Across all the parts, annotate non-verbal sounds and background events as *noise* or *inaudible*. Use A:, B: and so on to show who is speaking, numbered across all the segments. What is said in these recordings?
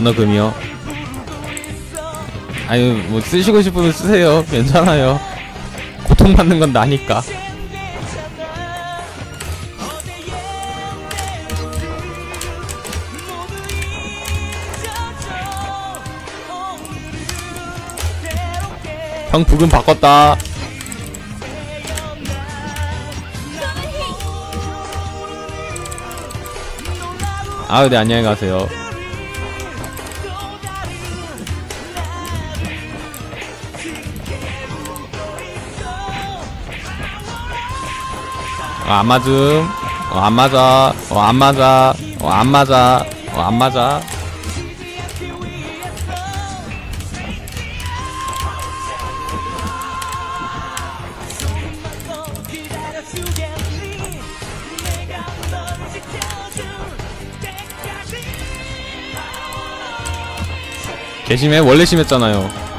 A: 건어금이요? 아유 뭐 쓰시고 싶으면 쓰세요. 괜찮아요. 고통받는 건 나니까. 형 부금 바꿨다. 아유 네 안녕히 가세요 어, 안 맞음. 어, 안 맞아. 어, 안 맞아. 어, 안 맞아. 어, 안 맞아. 개심해 원래 심했잖아요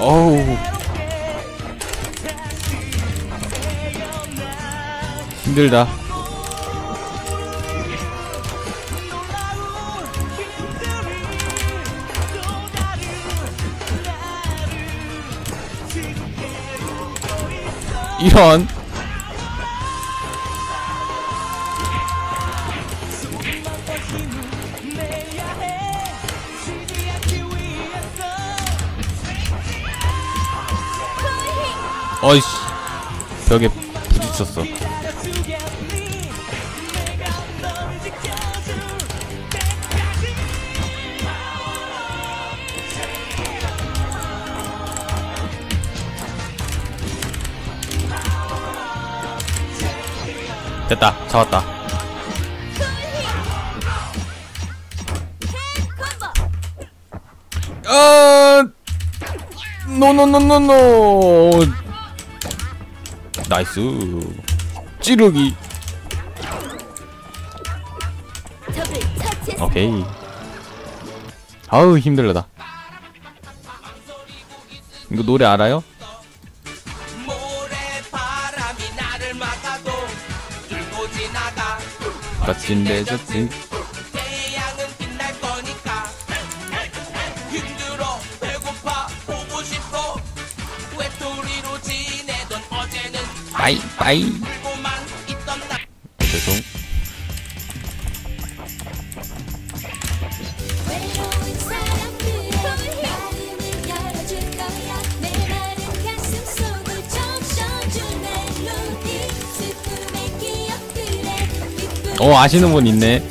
A: 어우. 힘들다. 이런 어이씨. 벽에 부딪혔어. 됐다. 잡았다. 아 노노노노노 나이스. 찌르기. 오케이. 아우 힘들다. 이거 노래 알아요? 멋진 데저트
B: 억들에 기쁨을
A: 어 아시는 분 있네.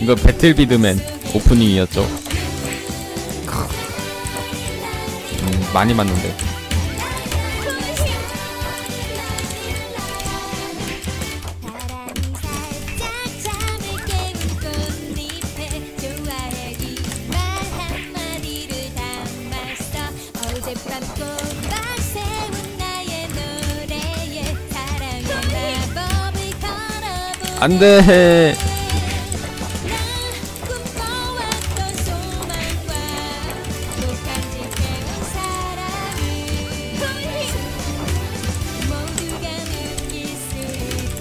A: 이거 배틀비드맨 오프닝이었죠? 음, 많이 맞는데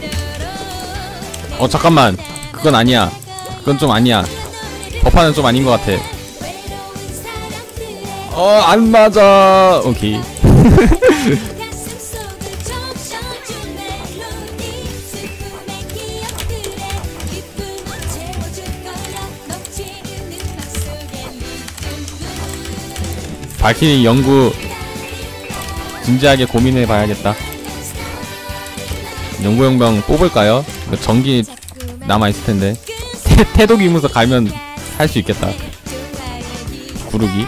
B: 도록
A: 어 잠깐만. 그건 아니야. 그건 좀 아니야. 법화는 좀 아닌 것 같아.
B: 외로운 사람들의
A: 어안 맞아. 오케이 *laughs* 발키리 연구 진지하게 고민해 봐야겠다. 연구용병 뽑을까요? 이거 전기 남아있을 텐데. 태, 태도 기무서 가면 할 수 있겠다. 구르기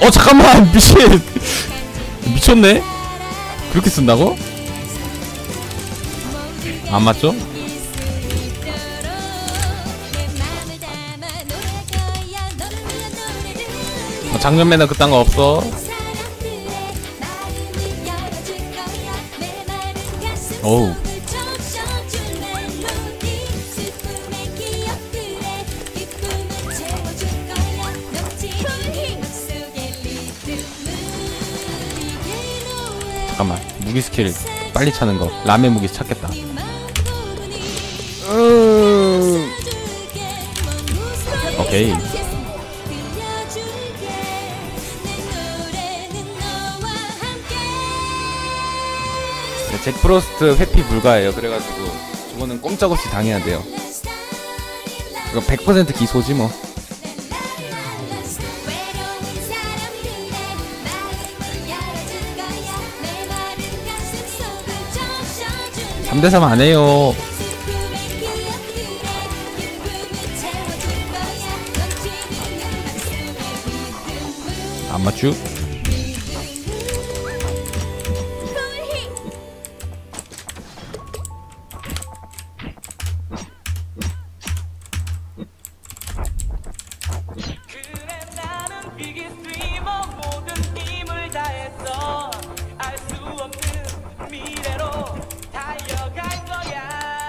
A: 어 잠깐만 미친 미쳤네 그렇게 쓴다고? 안 맞죠? 어, 장면 매너 그딴 거 없어 어우. 무기 스킬 빨리 차는 거. 라면 무기 찾겠다.
B: 음...
A: 오케이. 잭 프로스트 회피 불가예요. 그래가지고 저거는 꼼짝없이 당해야 돼요. 이거 100% 기소지 뭐 3대3 안 해요 안 맞추?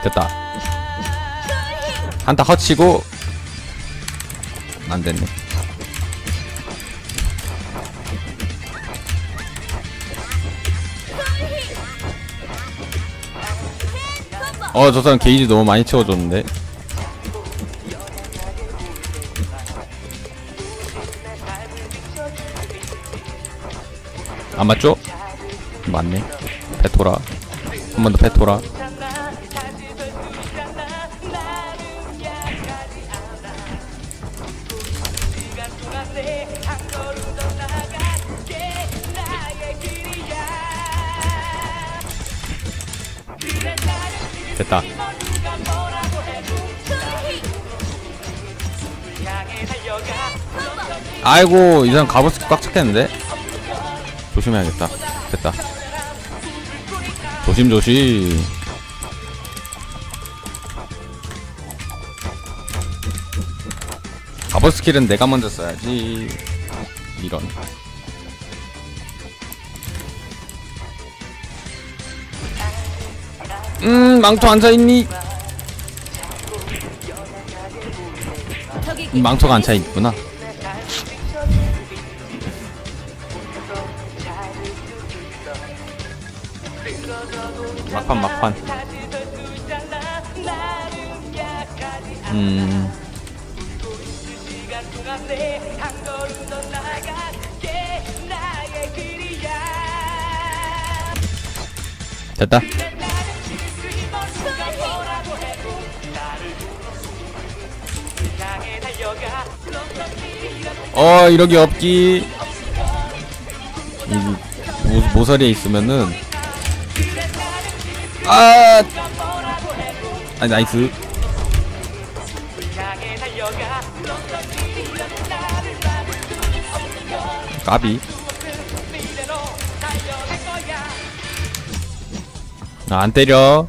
A: 됐다. 한타 허치고 안 됐네. 어 저 사람 게이지 너무 많이 채워줬는데. 안 맞죠? 맞네. 페토라. 한 번더 페토라 됐다. 아이고 이 사람 갑옷 꽉 찼겠는데? 조심해야겠다. 됐다. 조심 조심. 갑옷 스킬은 내가 먼저 써야지. 이런 음 망토 앉아있니? 음, 망토가 앉아있구나. 막판 막판. 음. 됐다 어 이러기 없기 이 모, 모서리에 있으면은. 아! 아니 나이스. 까비. 아, 안 때려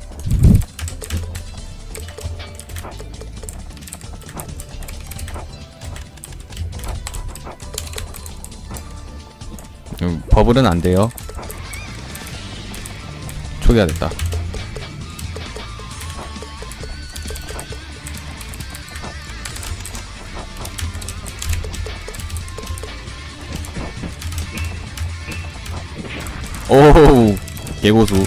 A: 버블은 안 돼요. 초기화 됐다. 오 개고수.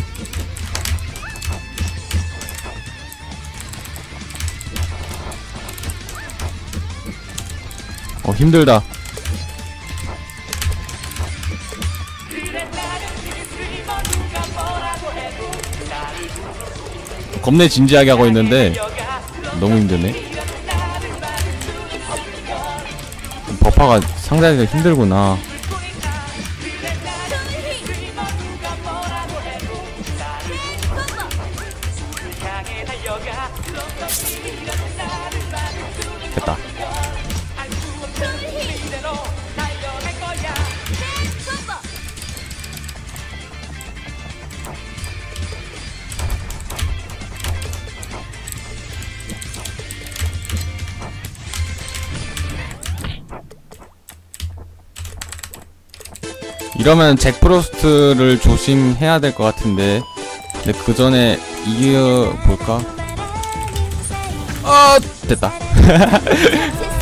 A: 어 힘들다 겁내 진지하게 하고 있는데 너무 힘드네. 버파가 상당히 힘들구나
B: 이러면 잭 프로스트를 조심해야 될 것 같은데 근데 그 전에 이겨 볼까? 아 됐다 *laughs*